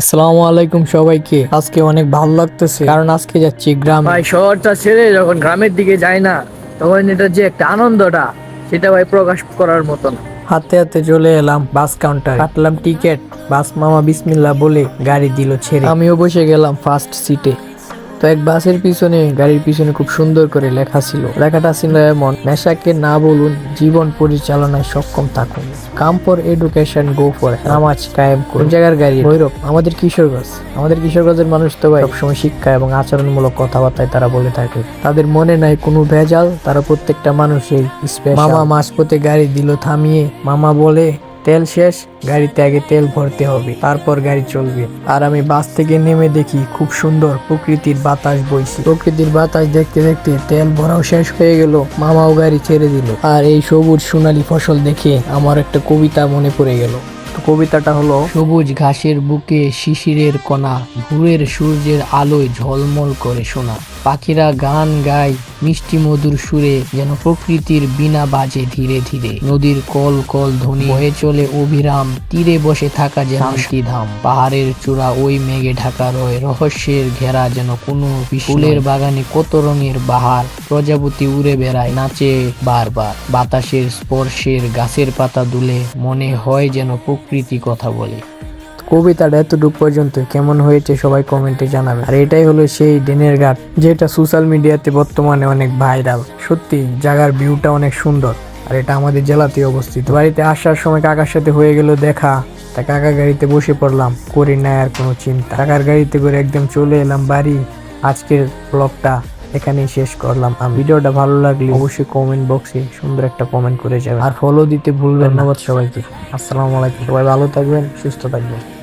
আসসালামু আলাইকুম সবাইকে। আজকে অনেক ভালো লাগতেছে কারণ আজকে যাচ্ছি গ্রাম। ভাই শহরটা ছেড়ে যখন গ্রামের দিকে যায় না তখন এটা যে একটা আনন্দটা সেটা ভাই প্রকাশ করার মতন। হাতে হাতে চলে এলাম বাস কাউন্টার কাটলাম টিকিট বাস মামা বিসমিল্লা বলে গাড়ি দিল ছেড়ে। আমিও বসে গেলাম ফার্স্ট সিটে তো এক বাসের পিছনে, গাড়ির পিছনে খুব সুন্দর করে লেখা ছিল। লেখাটা ছিল এমন, নেশাকে না বলুন, জীবন পরিচালনায় সক্ষম থাকুন। Come for education go for নামাজ কায়েম কোন জায়গার গাড়ি? ভৈরব। আমাদের কিশোরগঞ্জ। আমাদের কিশোরগঞ্জের মানুষ তো ভাই সবসময় শিক্ষা এবং আচরণমূলক কথাবার্তায় তারা বলে থাকে। তাদের মনে নাই কোনো ভেজাল, তারা প্রত্যেকটা মানুষের মামা মাঝপথে গাড়ি দিল থামিয়ে, মামা বলে তেল শেষ, গাড়িতে আগে তেল ভরতে হবে, তারপর গাড়ি চলবে। আর আমি বাস থেকে নেমে দেখি খুব সুন্দর প্রকৃতির বাতাস বইছে। প্রকৃতির বাতাস দেখতে দেখতে তেল ভরাও শেষ হয়ে গেল, মামাও গাড়ি ছেড়ে দিল। আর এই সবুজ সোনালী ফসল দেখে আমার একটা কবিতা মনে পড়ে গেল। কবিতাটা হলো, সবুজ ঘাসের বুকে শিশিরের কণা, ভোরের সূর্যের আলোয় ঝলমল করে শোনা পাখিরা গান গায় মিষ্টি মধুর সুরে যেন প্রকৃতির বিনা বাজে ধীরে ধীরে। নদীর কল কল ধ্বনি হয়ে চলে অভিরাম, তীরে বসে থাকা যেন শান্তিধাম পাহাড়ের চূড়া ওই মেঘে ঢাকা রয়, রহস্যের ঘেরা যেন কোনো ফুলের বাগানে কত রঙের বাহার, প্রজাপতি উড়ে বেড়ায়, নাচে বারবার। বাতাসের স্পর্শের গাছের পাতা দুলে মনে হয় যেন প্রকৃতি কথা বলে। কবিতাটা এতটুকু পর্যন্ত কেমন হয়েছে সবাই কমেন্টে জানাবে। আর এটাই হলো সেই ডেনের ঘাট যেটা সোশ্যাল মিডিয়াতে বর্তমানে অনেক ভাইরাল। সত্যি জায়গার ভিউটা অনেক সুন্দর। আর এটা আমাদের জেলাতে অবস্থিত। বাড়িতে আসার সময় কাকার সাথে হয়ে গেল দেখা। তা কাকার গাড়িতে বসে পড়লাম করি না আর কোনো চিন্তা। কাকার গাড়িতে করে একদম চলে এলাম বাড়ি। আজকের ব্লগটা এখানেই শেষ করলাম। আর ভিডিওটা ভালো লাগলে অবশ্যই কমেন্ট বক্সে সুন্দর একটা কমেন্ট করে যাবেন। আর ফলো দিতে ভুলবেন ধন্যবাদ সবাইকে। আসসালামু আলাইকুম। সবাই ভালো থাকবেন সুস্থ থাকবেন।